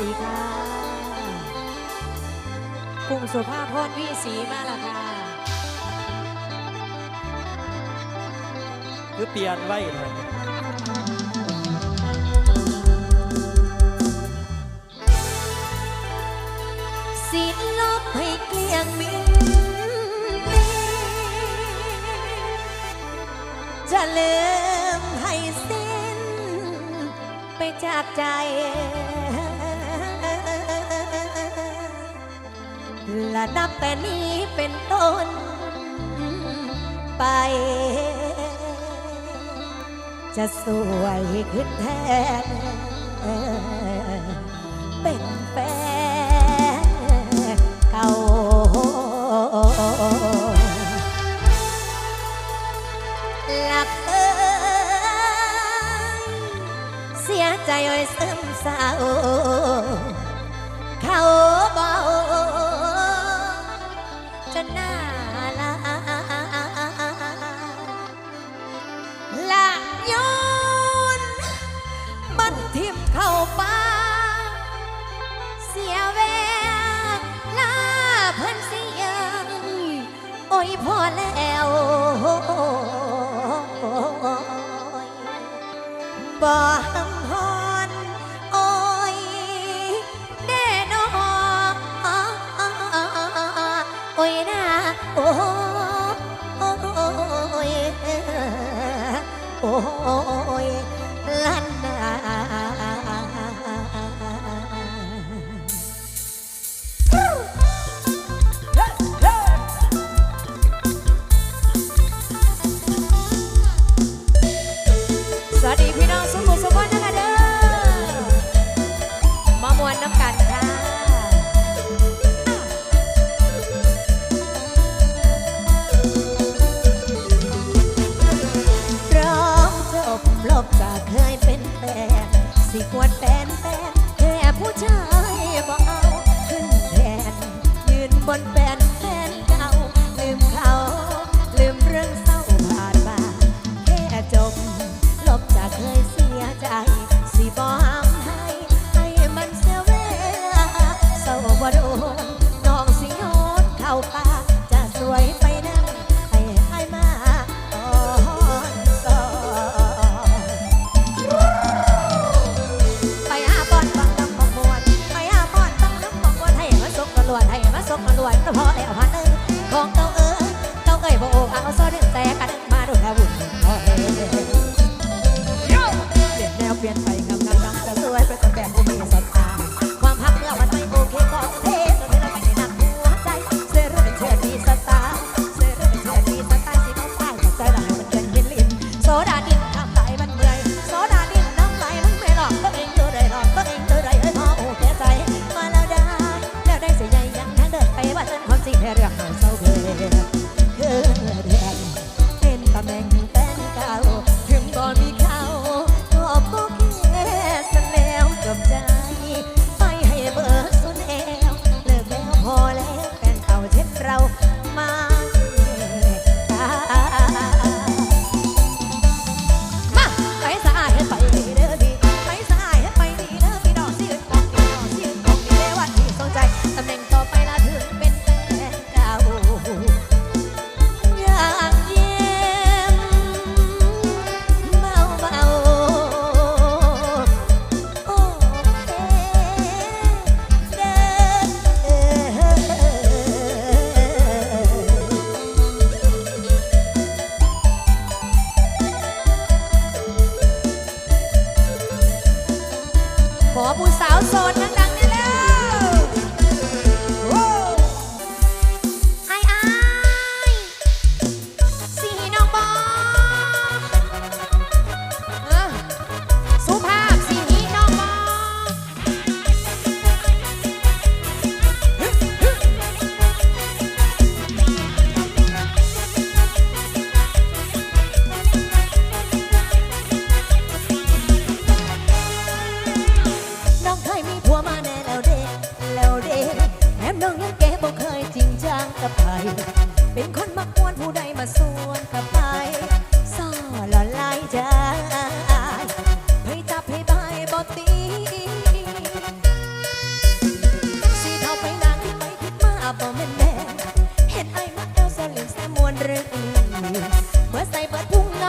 ดีค่ะกุ้งสุภาพรวิสีมาและค่ะคือเปลี่ยนไว้เลยสิ้นลบให้เกลี้ยงมินจะลืมให้สิ้นไปจากใจ และนับแต่นี้เป็นต้นไป จะสวยขึ้นแทนเป็นแฟนเก่าหลักเอ้ยเสียใจอ้อยซึมเศร้าเขา เข้าป่าเสียเวลาเพิ่นเสียงโอ้ยพอแล้วบ่หำฮอนโอ้ยแน่นอนโอ้ยนะโอ้ยโอ้ย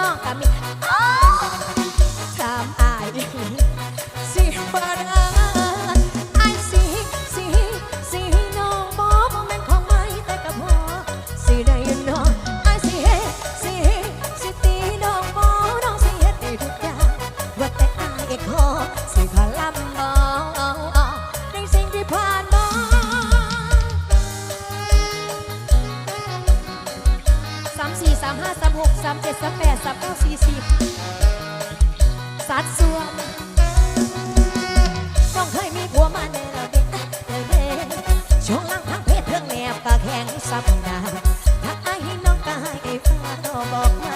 องก็มี ปากแข็งสับดาถ้าไอ้น้องกายฟ้าต่อบอก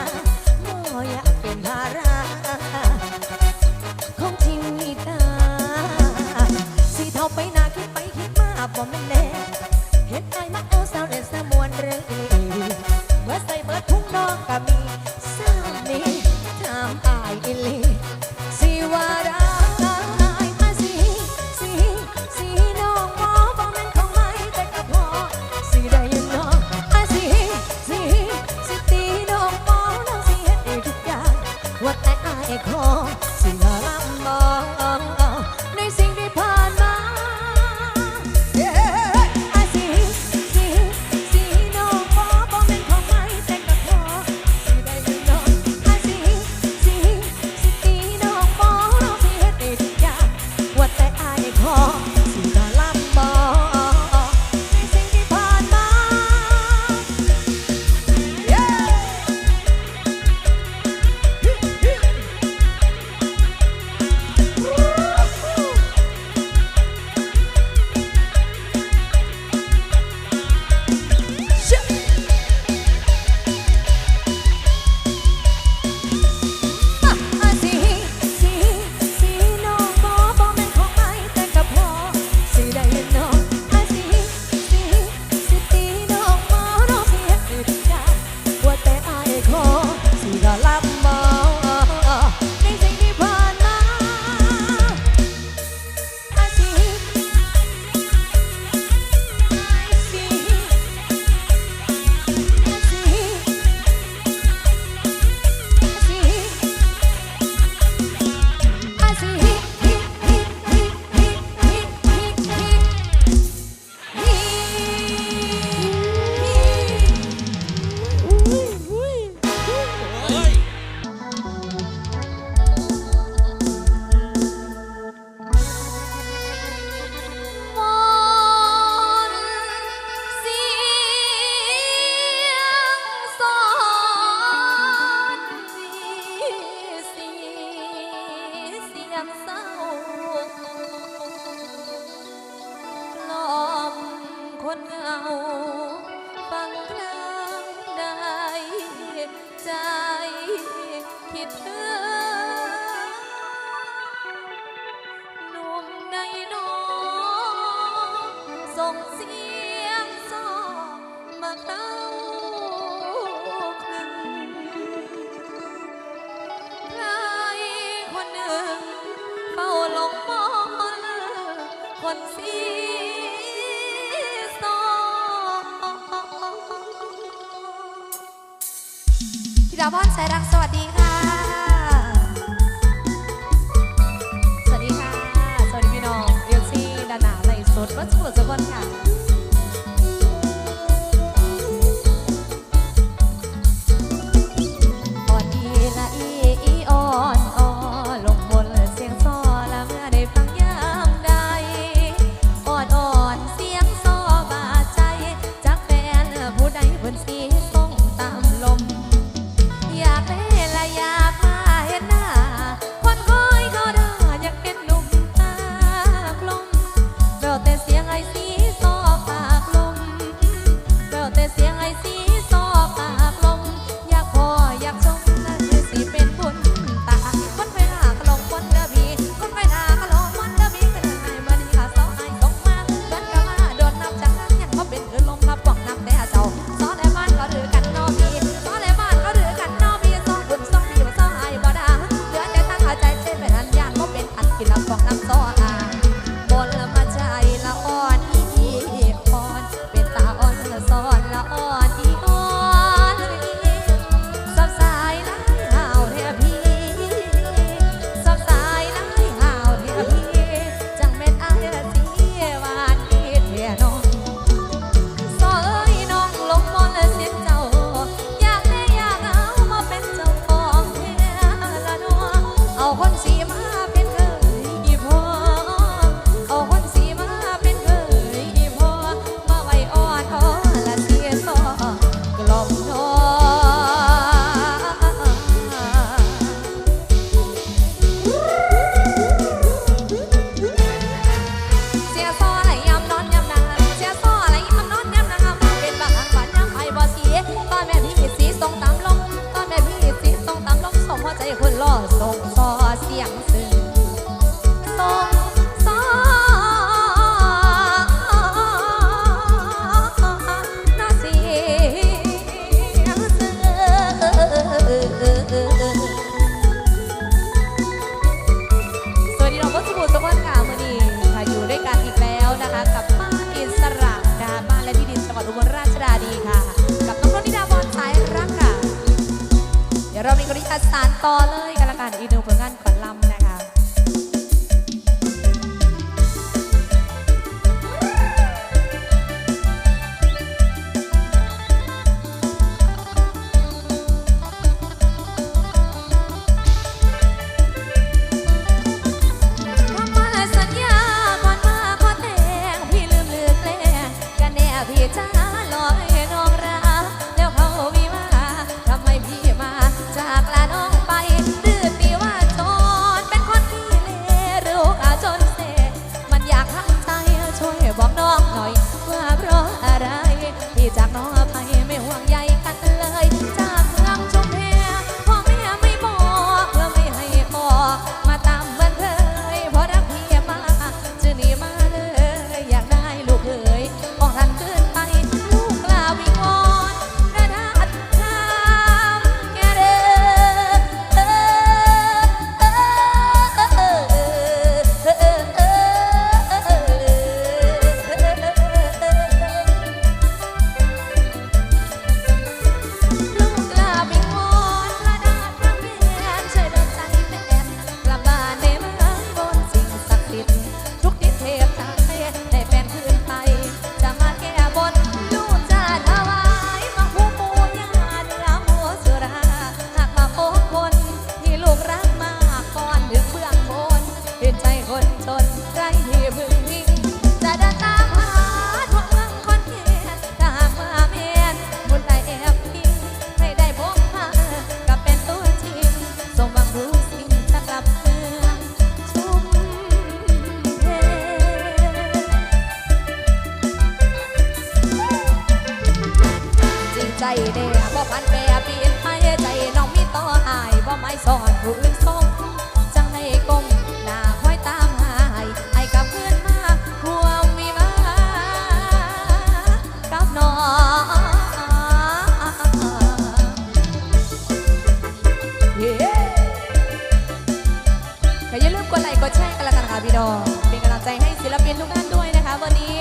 ก็อย่าลืมกดไลค์กดแชร์กันละกันค่ะพี่ดองเป็นกำลังใจให้ศิลปินทุกท่านด้วยนะคะ วันนี้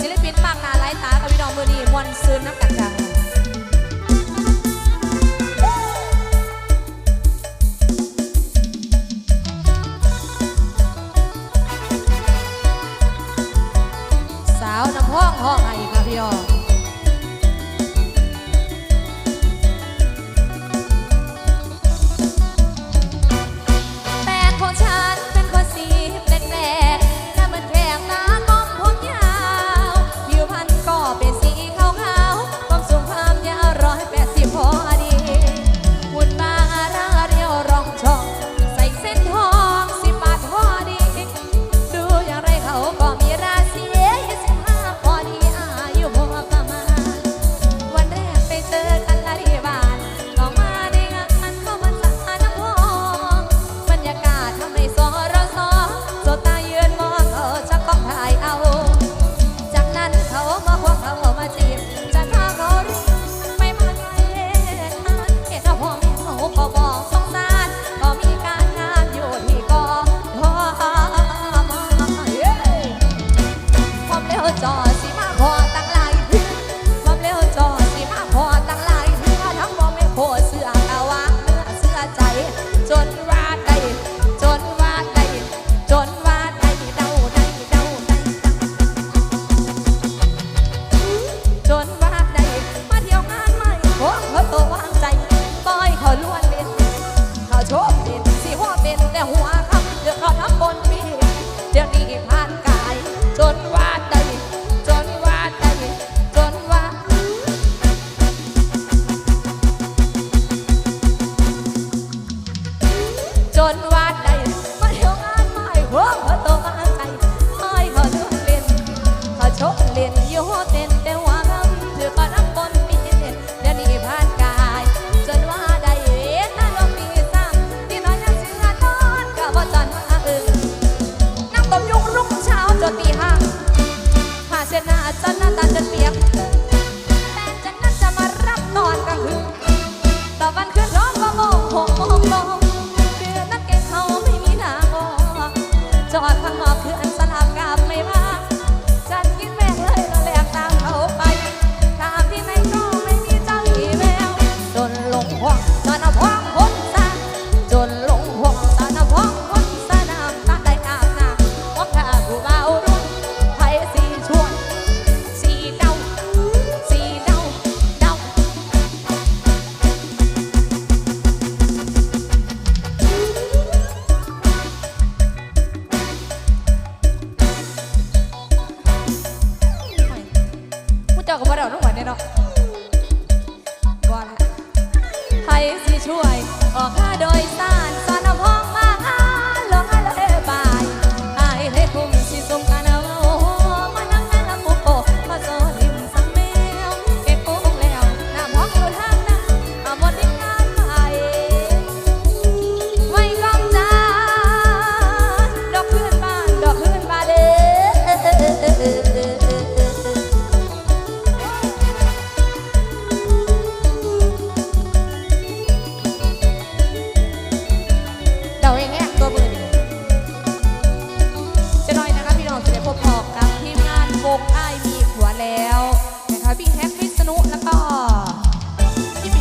ศิลปินมากหนาหลายตาค่ะพี่ดองมือนี้มวนซึนน้ำกันจังสาวน้ำพ้องห้องไห้ค่ะพี่ดอง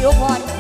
พี่ปิ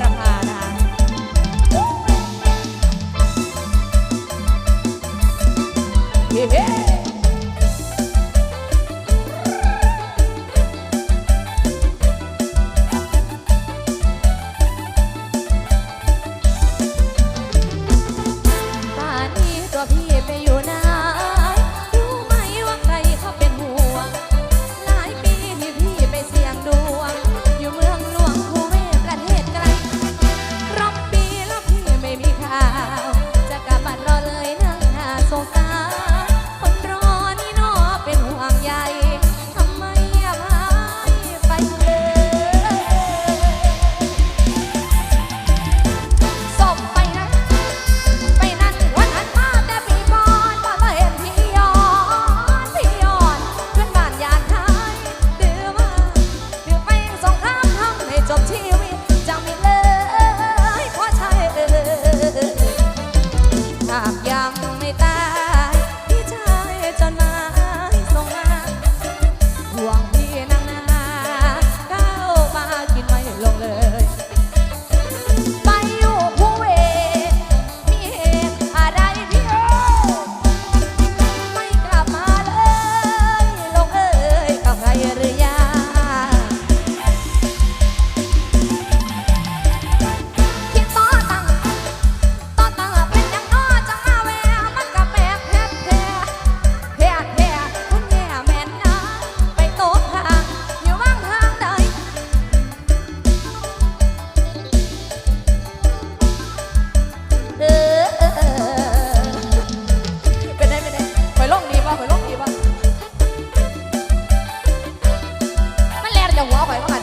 要我回来